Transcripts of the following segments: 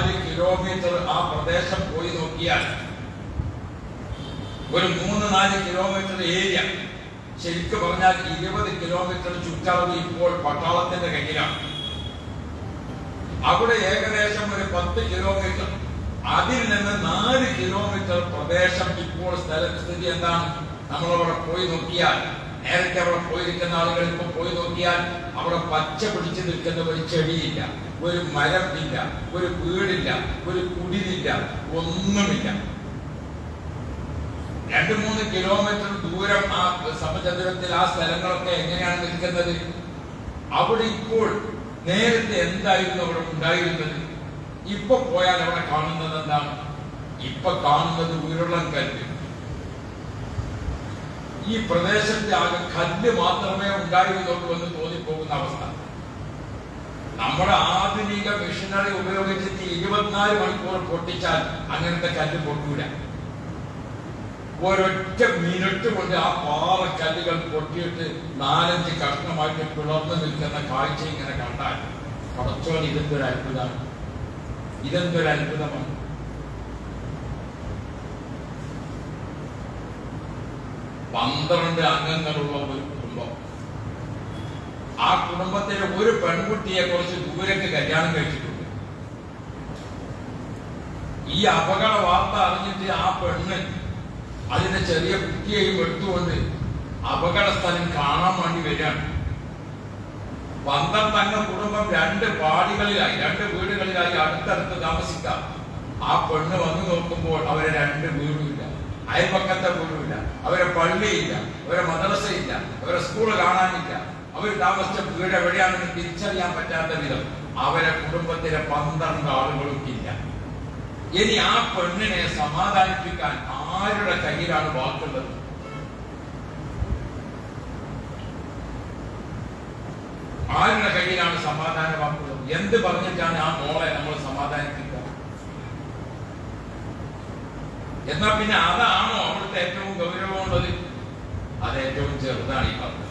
നാല് കിലോമീറ്റർ ആ പ്രദേശം പോയി നോക്കിയാൽ ഒരു മൂന്ന് നാല് കിലോമീറ്റർ ഏരിയ ശരിക്കു പറഞ്ഞാൽ ഇരുപത് കിലോമീറ്റർ ചുറ്റളവ് ഇപ്പോൾ പട്ടാളത്തിന്റെ കയ്യിലാണ്. അവിടെ ഏകദേശം ഒരു പത്ത് കിലോമീറ്റർ അതിൽ നിന്ന് നാല് കിലോമീറ്റർ പ്രദേശം ഇപ്പോൾ സ്ഥലസ്ഥിതി എന്താണ്? നമ്മളവിടെ പോയി നോക്കിയാൽ നേരത്തെ അവിടെ പോയിരിക്കുന്ന ആളുകൾ ഇപ്പൊ പോയി നോക്കിയാൽ അവിടെ പച്ച പിടിച്ചു നിൽക്കുന്ന ഒരു ചെടിയില്ല. ഒരു മരം ഇല്ല ഒരു വീടില്ല ഒരു കുടിലില്ല ഒന്നുമില്ല. രണ്ട് മൂന്ന് കിലോമീറ്റർ ദൂരം ആ സമചതുരത്തിൽ ആ സ്ഥലങ്ങളൊക്കെ എങ്ങനെയാണ് നിൽക്കുന്നത്? അവിടെ ഇപ്പോൾ നേരത്തെ എന്തായിരുന്നു അവിടെ ഉണ്ടായിരുന്നത്? ഇപ്പൊ പോയാൽ അവിടെ കാണുന്നത് എന്താണ്? ഇപ്പൊ കാണുന്നത് ഉരുളൻ കല്ല്. ഈ പ്രദേശത്തെ ആകെ കല്ല് മാത്രമേ ഉണ്ടായിരുന്നുള്ളൂ എന്ന് തോന്നിപ്പോകുന്ന അവസ്ഥ. നമ്മുടെ ആധുനിക മെഷീനറി ഉപയോഗിച്ചിട്ട് ഇരുപത്തിനാല് മണിക്കൂർ പൊട്ടിച്ചാൽ അങ്ങനത്തെ കല്ല് പൊട്ടൂല. ഒരൊറ്റ മിനിറ്റ് കൊണ്ട് ആ പാറ കല്ലുകൾ പൊട്ടിയിട്ട് നാലഞ്ച് കഷ്ണമായിട്ട് പിളർന്നു നിൽക്കുന്ന കാഴ്ച ഇങ്ങനെ കണ്ടാൽ പടച്ചോൻ ഇതെന്തൊരു അത്ഭുതമാണ്. ഇതെന്തൊരു അത്ഭുതമാണ്. പന്ത്രണ്ട് അംഗങ്ങളുള്ള ഒരു കുടുംബത്തിലെ ഒരു പെൺകുട്ടിയെ കുറച്ച് ദൂരക്ക് കല്യാണം കഴിച്ചിട്ടുണ്ട്. ഈ അപകട വാർത്ത അറിഞ്ഞിട്ട് ആ പെണ്ണ് അതിന്റെ ചെറിയ കുട്ടിയെയും എടുത്തുകൊണ്ട് അപകട സ്ഥലം കാണാൻ വേണ്ടി വരികയാണ്. പന്ത്രണ്ട് അംഗ കുടുംബം രണ്ട് പാടികളിലായി രണ്ട് വീടുകളിലായി അടുത്തടുത്ത് താമസിക്കാം. ആ പെണ്ണ് വന്നു നോക്കുമ്പോൾ അവരെ രണ്ട് വീടുമില്ല. അയൽപക്കത്തെ വീടുമില്ല. അവരെ പള്ളിയില്ല. അവരെ മദ്രസയില്ല. അവരെ സ്കൂൾ കാണാനില്ല. അവർ താമസിച്ച വീട് എവിടെയാണെന്ന് തിരിച്ചറിയാൻ പറ്റാത്ത വിധം അവരെ കുടുംബത്തിലെ പന്ത്രണ്ട് ആളുകളും ഇല്ല. ഇനി ആ പെണ്ണിനെ സമാധാനിപ്പിക്കാൻ ആരുടെ കയ്യിലാണ് വാക്കുള്ളത്? ആരുടെ കയ്യിലാണ് സമാധാന വാക്കുള്ളത്? എന്ത് പറഞ്ഞിട്ടാണ് ആ മോളെ നമ്മൾ സമാധാനിപ്പിക്കുക? എന്നാ പിന്നെ അതാണോ അവിടുത്തെ ഏറ്റവും ഗൗരവമുള്ളത്? അത് ഏറ്റവും ചെറുതാണ് ഈ പറഞ്ഞത്.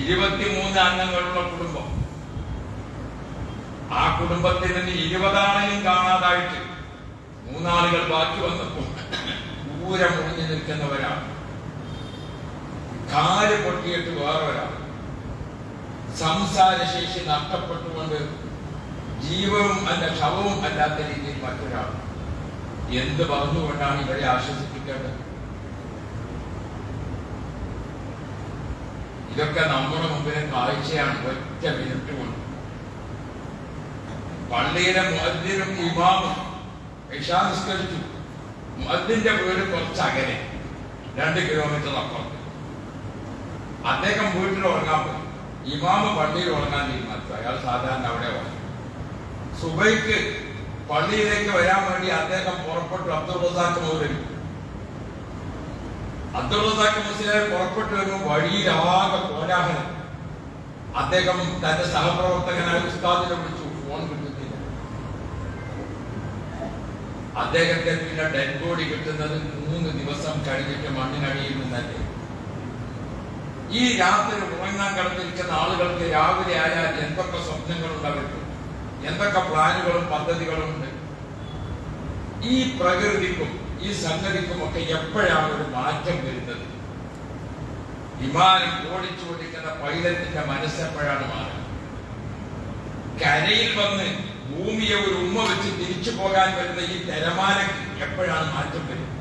ഇരുപത്തിമൂന്ന് അംഗങ്ങളുള്ള കുടുംബം. ആ കുടുംബത്തിൽ നിന്ന് ഇരുപതാണെങ്കിലും കാണാതായിട്ട് മൂന്നാളുകൾ ബാക്കി വന്നപ്പോൾ ദൂരെ ഒഴിഞ്ഞു നിൽക്കുന്നവരാണ്. കാൽ പൊട്ടിയിട്ട് വേറെ ഒരാൾ സംസാരശേഷി നഷ്ടപ്പെട്ടുകൊണ്ട് ജീവവും അല്ല ശവവും അല്ലാത്ത രീതിയിൽ മറ്റൊരാൾ. എന്ത് പറഞ്ഞുകൊണ്ടാണ് ഇവരെ ആശ്വസിപ്പിക്കേണ്ടത്? ഇതൊക്കെ നമ്മുടെ മുമ്പിലെ കാഴ്ചയാണ്. ഒറ്റ മിനിറ്റ് കൊണ്ട് പള്ളിയിലെ മുഅദ്ദിനും ഇമാമും ഇഷാ നിസ്കരിച്ചു. മുഅദ്ദിന്റെ വീട് കുറച്ച് അകലെ രണ്ട് കിലോമീറ്റർ അപ്പുറത്ത്. അദ്ദേഹം വീട്ടിൽ ഉറങ്ങാൻ പോയി. ഇമാമ് പള്ളിയിൽ ഉറങ്ങാൻ തീരുമാനിച്ചു. അയാൾ സാധാരണ അവിടെ ഉറങ്ങി. സുബൈക്ക് പള്ളിയിലേക്ക് വരാൻ വേണ്ടി അദ്ദേഹം പുറപ്പെട്ടു. അബ്ദുൾ റസാഖ് മുതൽ അബ്ദുൾ റസാഖ് മുസ്ലിം പുറപ്പെട്ടു വരുമ്പോൾ വഴിയിലാകെ കോലാഹലം. അദ്ദേഹം തന്റെ സഹപ്രവർത്തകനായ ഉസ്താദിനെ വിളിച്ചു ഫോൺ കിട്ടുന്നില്ല. അദ്ദേഹത്തെ പിന്നെ ഡെഡ് ബോഡി കിട്ടുന്നത് മൂന്ന് ദിവസം കഴിഞ്ഞിട്ട് മണ്ണിനടിയിൽ നിന്നല്ലേ. ഈ രാത്രി ഉറങ്ങാൻ കിടന്നിരിക്കുന്ന ആളുകൾക്ക് രാവിലെ ആയാൽ എന്തൊക്കെ സ്വപ്നങ്ങളുണ്ട് അവർക്ക് എന്തൊക്കെ പ്ലാനുകളും പദ്ധതികളും ഉണ്ട് ഈ പ്രകൃതിക്കും ഈ സംഗതിക്കും ഒക്കെ എപ്പോഴാണ് ഒരു മാറ്റം വരുന്നത്? വിമാനം ഓടിച്ചുകൊണ്ടിരിക്കുന്ന പൈലറ്റിന്റെ മനസ്സെപ്പോഴാണ് മാറുന്നത്? കരയിൽ വന്ന് ഭൂമിയെ ഒരു ഉമ്മ വെച്ച് തിരിച്ചു പോകാൻ വരുന്ന ഈ തിരമാലയ്ക്ക് എപ്പോഴാണ് മാറ്റം വരുന്നത്?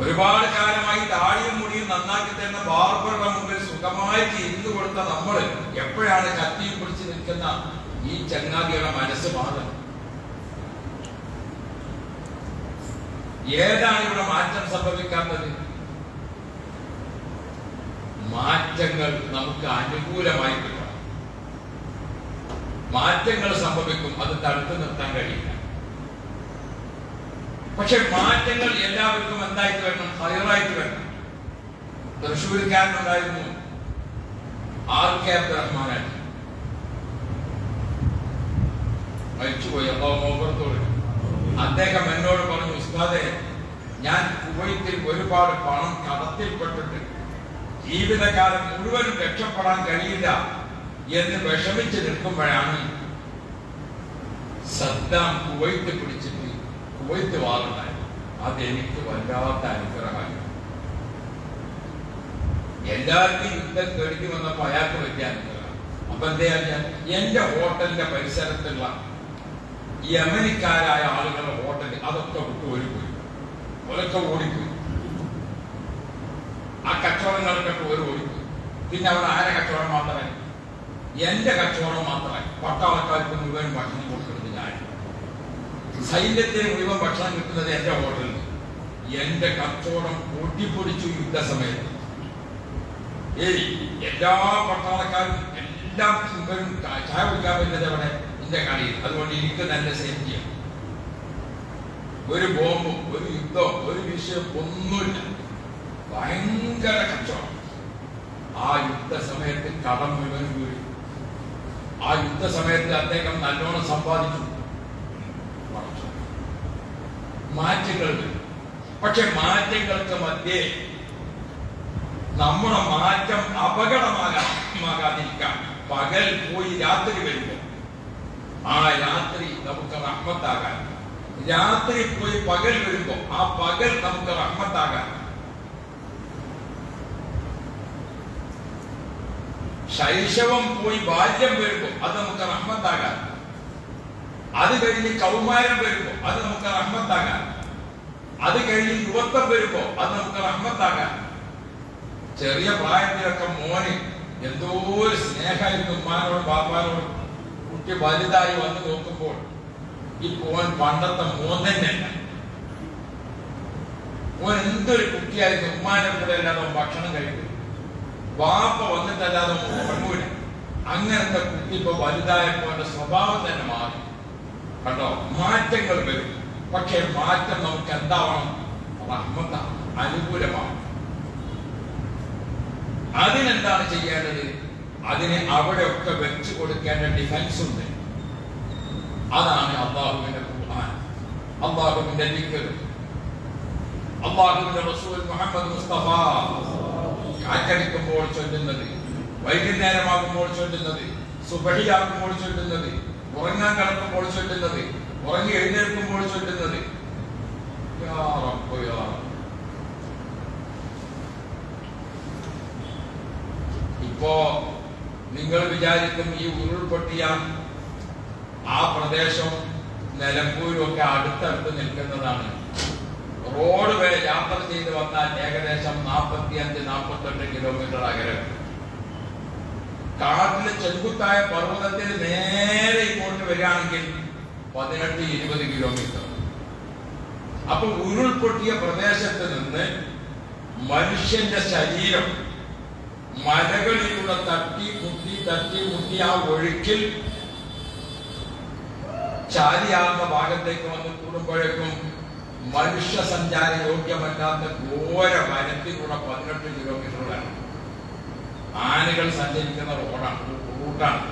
ഒരുപാട് കാലമായി താടിയും മുടിയും നന്നാക്കി തരുന്ന ബാർബറുടെ മുമ്പിൽ സുഖമായിട്ട് ഇരുന്നു കൊടുത്ത നമ്മൾ എപ്പോഴാണ് കത്തിയും പിടിച്ച് നിൽക്കുന്ന ഈ ചങ്ങാതിയുടെ മനസ്സ് മാറുന്നത്? ഏതാണ് ഇവിടെ മാറ്റം സംഭവിക്കാത്തത്? മാറ്റങ്ങൾ നമുക്ക് അനുകൂലമായി കിട്ടണം. മാറ്റങ്ങൾ സംഭവിക്കും അത് തടുത്തു നിർത്താൻ കഴിയില്ല. പക്ഷെ മാറ്റങ്ങൾ എല്ലാവർക്കും എന്തായിട്ട് വരണം? ഹയറായിട്ട് വരണം. തൃശ്ശൂർക്കാരനുണ്ടായിരുന്നു. ആർ കെ അബ്ദുറഹ്മാനാണ് മരിച്ചുപോയി. അള്ളാഹു അദ്ദേഹം എന്നോട് പറഞ്ഞു ഉസ്താദെ ഞാൻ കുവൈത്തിൽ ഒരുപാട് പണം കടത്തിൽപ്പെട്ടിട്ട് ജീവിതകാലം മുഴുവനും രക്ഷപ്പെടാൻ കഴിയില്ല എന്ന് വിഷമിച്ച് നിൽക്കുമ്പോഴാണ് സദ്ദാം കുവൈത്ത് പിടിച്ചിട്ട് കുവൈത്ത് വാറുണ്ടായി അതെനിക്ക് വല്ലാത്ത അനുഗ്രഹമായി. എല്ലാവർക്കും യുദ്ധം കഴിഞ്ഞു വന്നപ്പോൾ അയാൾക്ക് വലിയ അനുഗ്രഹം. അപ്പൊ എന്താ എന്റെ ഹോട്ടലിന്റെ പരിസരത്തുള്ള യമനിക്കാരായ ആളുകളുടെ ഹോട്ടൽ അതൊക്കെ വിട്ട് ഓടിപ്പോയി ഒരൊക്കെ ഓടിപ്പോയി. ആ കച്ചവടങ്ങൾക്കൊക്കെ ഒരു ഓടിപ്പോയി പിന്നെ അവർ ആരെ കച്ചവടം മാത്രമായി? എന്റെ കച്ചവടം മാത്രമായി. പട്ടാളക്കാർക്ക് മുഴുവൻ ഭക്ഷണം കൊടുക്കുന്നത് ഞാൻ. സൈന്യത്തിന് മുഴുവൻ ഭക്ഷണം കിട്ടുന്നത് എന്റെ ഹോട്ടലിൽ. എന്റെ കച്ചവടം പൊട്ടിപ്പൊടിച്ചു യുദ്ധസമയത്ത്. ഏയ് എല്ലാ പട്ടാളക്കാരും എല്ലാ ചായ കുടിക്കാൻ പറ്റുന്നത് അവിടെ എന്റെ കളിയിൽ അതുകൊണ്ട് എനിക്ക് നല്ല സേഫ്റ്റിയാണ് ഒരു ബോംബും ഒരു യുദ്ധവും ഒരു വിഷയം ഒന്നുമില്ല. ഭയങ്കര കച്ചവടം. ആ യുദ്ധ സമയത്ത് കടം മുഴുവൻ വീഴി ആ യുദ്ധ സമയത്ത് അദ്ദേഹം നല്ലോണം സമ്പാദിച്ചു. മാറ്റങ്ങൾ. പക്ഷെ മാറ്റങ്ങൾക്ക് മധ്യേ നമ്മുടെ മാറ്റം അപകടമാകാതിരിക്കാം പകൽ പോയി രാത്രി വരുമ്പോൾ ആ രാത്രി നമുക്ക് റഹ്മത്താകാൻ. രാത്രി പോയി പകൽ വരുമ്പോ ആ പകൽ നമുക്ക് റഹ്മത്താകാൻ. ശൈശവം പോയി ബാല്യം വരുമ്പോ അത് നമുക്ക് റഹ്മത്താകാൻ. അത് കഴിഞ്ഞ് കൗമാരം വരുമ്പോ അത് നമുക്ക് റഹ്മത്താകാൻ. അത് കഴിഞ്ഞ് യുവത്വം വരുമ്പോ അത് നമുക്ക് റഹ്മത്താകാൻ. ചെറിയ പ്രായത്തിലൊക്കെ മോന് എന്തോ ഒരു സ്നേഹമായിരുന്നു ഉമ്മാനോടും ബാപ്പാനോടും. കുട്ടി വലുതായി വന്ന് നോക്കുമ്പോൾ ഈ പോൻ പണ്ടത്തെ മോൻ തന്നെയല്ല മോൻ എന്തൊരു കുട്ടിയായിരുന്നു? അല്ലാതെ ഭക്ഷണം കഴിക്കും വാപ്പ വന്നിട്ടല്ലാതെ ഉറങ്ങൂല. അങ്ങനത്തെ കുട്ടി ഇപ്പൊ വലുതായപ്പോ അവന്റെ സ്വഭാവം തന്നെ മാറി. കണ്ടോ? മാറ്റങ്ങൾ വരും. പക്ഷേ മാറ്റം നമുക്ക് എന്താവണം? റഹ്മത്താണ് അനുകൂലമാണ് അതിനെന്താണ് ചെയ്യേണ്ടത്? അതിനെ അവിടെ ഒക്കെ വെച്ചു കൊടുക്കേണ്ട ഡിഫൻസ് ഉണ്ട്. അതാണ് അള്ളാഹുവിന്റെ ഖുർആൻ. അള്ളാഹുവിന്റെ അള്ളാഹുവിന്റെ റസൂൽ മുഹമ്മദ് മുസ്തഫ. കാറ്റടിക്കുമ്പോൾ ചൊല്ലുന്നത് വൈകുന്നേരമാകുമ്പോൾ ചൊല്ലുന്നത് സുബഹിയാകുമ്പോൾ ചൊല്ലുന്നത് ഉറങ്ങാൻ കിടക്കുമ്പോൾ ചൊല്ലുന്നത് ഉറങ്ങി എഴുന്നേൽക്കുമ്പോൾ ചൊല്ലുന്നത്. യാ റബ്ബ് യാ. ഇപ്പോ നിങ്ങൾ വിചാരിക്കും ഈ ഉരുൾപൊട്ടിയ ആ പ്രദേശം നിലമ്പൂരും ഒക്കെ അടുത്തടുത്ത് നിൽക്കുന്നതാണ്. റോഡ് വരെ യാത്ര ചെയ്ത് വന്നാൽ ഏകദേശം നാൽപ്പത്തി അഞ്ച് നാൽപ്പത്തെട്ട് കിലോമീറ്റർ അകലം. കാട്ടിൽ ചെങ്കുത്തായ പർവതത്തിന് നേരെ ഇങ്ങോട്ട് വരികയാണെങ്കിൽ പതിനെട്ട് ഇരുപത് കിലോമീറ്റർ. അപ്പൊ ഉരുൾപൊട്ടിയ പ്രദേശത്ത് നിന്ന് മനുഷ്യന്റെ ശരീരം മലകളിലൂടെ തട്ടി മുട്ടി ആ ഒഴുക്കിൽ ചാരിയാകുന്ന ഭാഗത്തേക്ക് വന്ന് കൂടുമ്പോഴേക്കും മനുഷ്യ സഞ്ചാര യോഗ്യമല്ലാത്ത ഘോര വനത്തിലൂടെ പതിനെട്ട് കിലോമീറ്ററുകളാണ് ആനകൾ സഞ്ചരിക്കുന്ന റോഡാണ് റൂട്ടാണ്.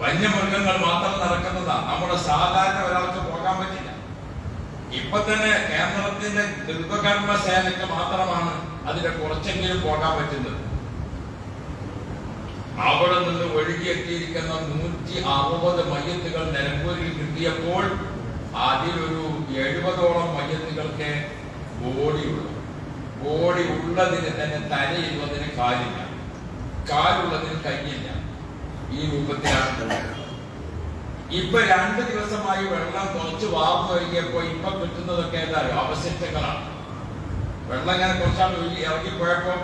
വന്യമൃഗങ്ങൾ മാത്രം നടക്കുന്നതാ. നമ്മുടെ സാധാരണ ഒരാൾക്ക് പോകാൻ പറ്റില്ല. ഇപ്പൊ തന്നെ കേന്ദ്രത്തിന്റെ ദുർഗകർമ്മ സേനയ്ക്ക് മാത്രമാണ് അതിന്റെ കുറച്ചെങ്കിലും പോകാൻ പറ്റുന്നത്. അവിടെ നിന്ന് ഒഴുകിയെത്തിയിരിക്കുന്ന നൂറ്റി അറുപത് മയ്യത്തുകൾ നിലമ്പൂരിൽ കിട്ടിയപ്പോൾ അതിലൊരു എഴുപതോളം മയ്യത്തുകൾക്ക് ബോഡിയുള്ളു. ബോഡി ഉള്ളതിന് തന്നെ തലയുള്ളതിന് കാലില്ല. കാലുള്ളതിന് കയ്യില്ല ഈ രൂപത്തിലാണ് ഇപ്പൊ രണ്ടു ദിവസമായി വെള്ളം കുറച്ച് വാർന്നു ഒഴുകിയപ്പോ ഇപ്പൊ കിട്ടുന്നതൊക്കെ അറിയോ? അവശിഷ്ടങ്ങളാണ് വെള്ളം ഇങ്ങനെ കുറച്ചാണ് ഇറങ്ങിപ്പോയപ്പോ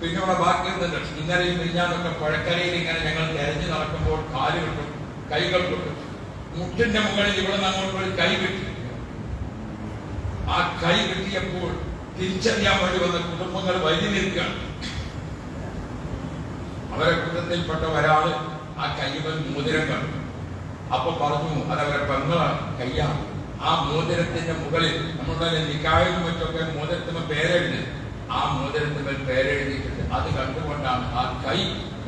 ഇവിടെ ബാക്കി ഇരുന്നുണ്ട് ഇന്നലെയും മിഞ്ഞാന്നൊക്കെ പുഴക്കരയിൽ ഇങ്ങനെ ഞങ്ങൾ തെരഞ്ഞു നടക്കുമ്പോൾ കാൽ കിട്ടും കൈകൾ കിട്ടും മുട്ടിന്റെ മുകളിൽ ഇവിടെ അങ്ങോട്ട് കൈ കിട്ടി. ആ കൈ കിട്ടിയപ്പോൾ തിരിച്ചറിയാൻ വേണ്ടി വന്ന കുടുംബങ്ങൾ വഴി നിൽക്കുകയാണ് അവരെ കൂട്ടത്തിൽപ്പെട്ട ഒരാൾ ആ കൈവൻ മോതിരം കണ്ടു. അപ്പൊ പറഞ്ഞു അതവരെ പെങ്ങളാണ് കയ്യാണ് ആ മോതിരത്തിന്റെ മുകളിൽ നമ്മളുടെ നിക്കായും മറ്റൊക്കെ മോതിരത്തിന് പേരെഴുതി ആ മോതിരത്തിന് പേരെഴുതിയിട്ടുണ്ട്. അത് കണ്ടുകൊണ്ടാണ് ആ കൈ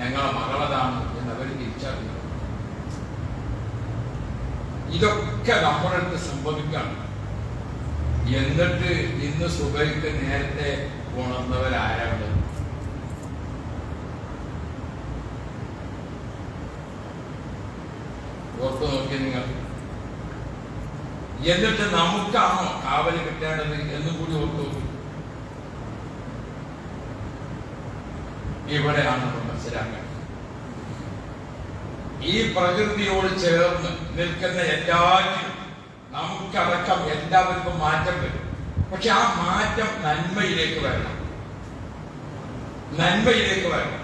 ഞങ്ങളെ മകളതാണ് എന്ന് അവർ തിരിച്ചറിഞ്ഞു ഇതൊക്കെ നമ്മുടെ അടുത്ത് സംഭവിക്കാണ്. എന്നിട്ട് ഇന്ന് സുബൈക്ക് നേരത്തെ ഉണർന്നവരാരാണ്? ഓർത്തു നോക്കി നിങ്ങൾ. എന്നിട്ട് നമുക്കാണോ കാവൽ കിട്ടേണ്ടത് എന്നും കൂടി ഓർത്തു നോക്കി. ഇവിടെയാണ് നമ്മൾ മനസ്സിലാക്കേണ്ടത്. ഈ പ്രകൃതിയോട് ചേർന്ന് നിൽക്കുന്ന എല്ലാറ്റിനും നമുക്കടക്കം എല്ലാവർക്കും മാറ്റം വരും. പക്ഷെ ആ മാറ്റം നന്മയിലേക്ക് വരണം. നന്മയിലേക്ക് വരണം.